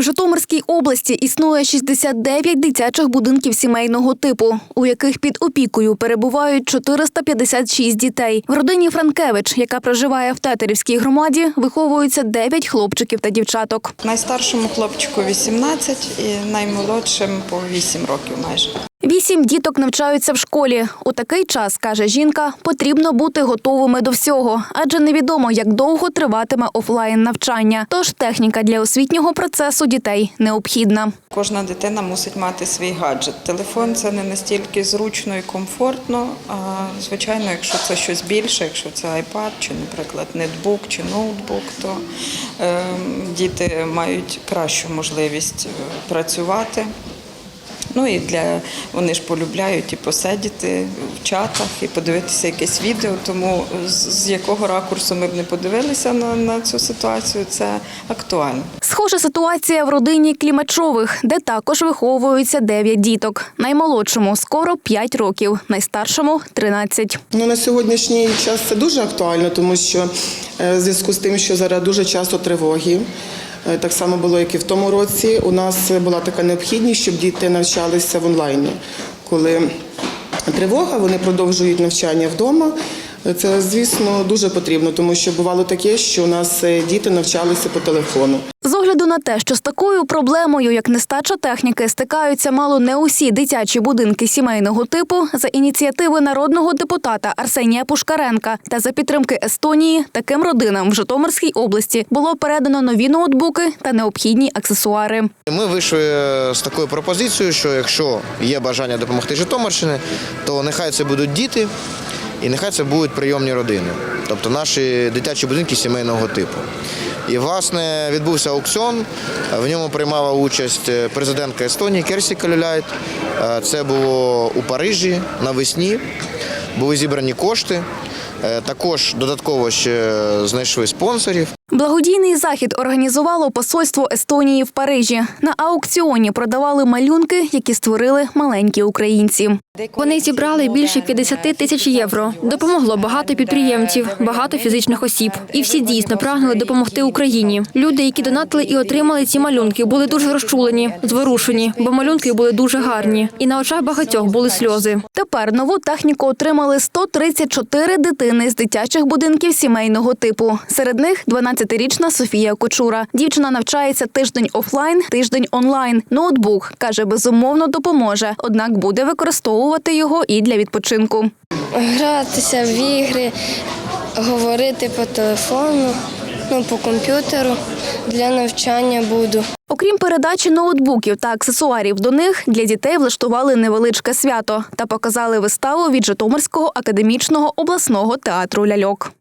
В Житомирській області існує 69 дитячих будинків сімейного типу, у яких під опікою перебувають 456 дітей. В родині Франкевич, яка проживає в Тетерівській громаді, виховуються 9 хлопчиків та дівчаток. Найстаршому хлопчику 18 і наймолодшим по 8 років майже. Вісім діток навчаються в школі. У такий час, каже жінка, потрібно бути готовими до всього, адже невідомо, як довго триватиме офлайн навчання. Тож техніка для освітнього процесу дітей необхідна. Кожна дитина мусить мати свій гаджет. Телефон це не настільки зручно і комфортно. Звичайно, якщо це щось більше, якщо це iPad чи, наприклад, нетбук чи ноутбук, то е, діти мають кращу можливість е, працювати. Ну і для вони ж полюбляють і посидіти в чатах, і подивитися якесь відео. Тому з, якого ракурсу ми б не подивилися на, на цю ситуацію, це актуально. Схожа ситуація в родині Клімачових, де також виховуються 9 діток. Наймолодшому скоро 5 років, найстаршому 13. Ну, на сьогоднішній час це дуже актуально, тому що е, в зв'язку з тим, що зараз дуже часто тривоги. Е, Так само було, як і в тому році. У нас була така необхідність, щоб діти навчалися в онлайні. Коли тривога, вони продовжують навчання вдома. Це, звісно, дуже потрібно, тому що бувало таке, що у нас е, діти навчалися по телефону. З огляду на те, що з такою проблемою, як нестача техніки, стикаються мало не усі дитячі будинки сімейного типу, за ініціативи народного депутата Арсенія Пушкаренка та за підтримки Естонії, таким родинам в Житомирській області було передано нові ноутбуки та необхідні аксесуари. Ми вийшли е, з такою пропозицією, що якщо є бажання допомогти Житомирщині, то нехай це будуть діти і нехай це будуть прийомні родини, тобто наші дитячі будинки сімейного типу. І, власне, відбувся аукціон. В ньому приймала участь е, президентка Естонії Керсі Калюляйт. Е, Це було у Парижі навесні. Були зібрані кошти. Е, Також додатково ще знайшли спонсорів. Благодійний захід організувало посольство Естонії в Парижі. На аукціоні продавали малюнки, які створили маленькі українці. Вони зібрали більше 50 тисяч євро. Допомогло багато підприємців, багато фізичних осіб. І всі дійсно прагнули допомогти Україні. Люди, які донатили і отримали ці малюнки, були дуже розчулені, зворушені, бо малюнки були дуже гарні. І на очах багатьох були сльози. Тепер нову техніку отримали 134 дитини з дитячих будинків сімейного типу. Серед них 12-річна Софія Кочура. Дівчина навчається тиждень офлайн, тиждень онлайн. Ноутбук каже, безумовно допоможе, однак буде використовувати його і для відпочинку. гратися в ігри, говорити по телефону, ну, по комп'ютеру. Для навчання буду. Окрім передачі ноутбуків та аксесуарів до них, для дітей влаштували невеличке свято та показали виставу від Житомирського академічного обласного театру ляльок.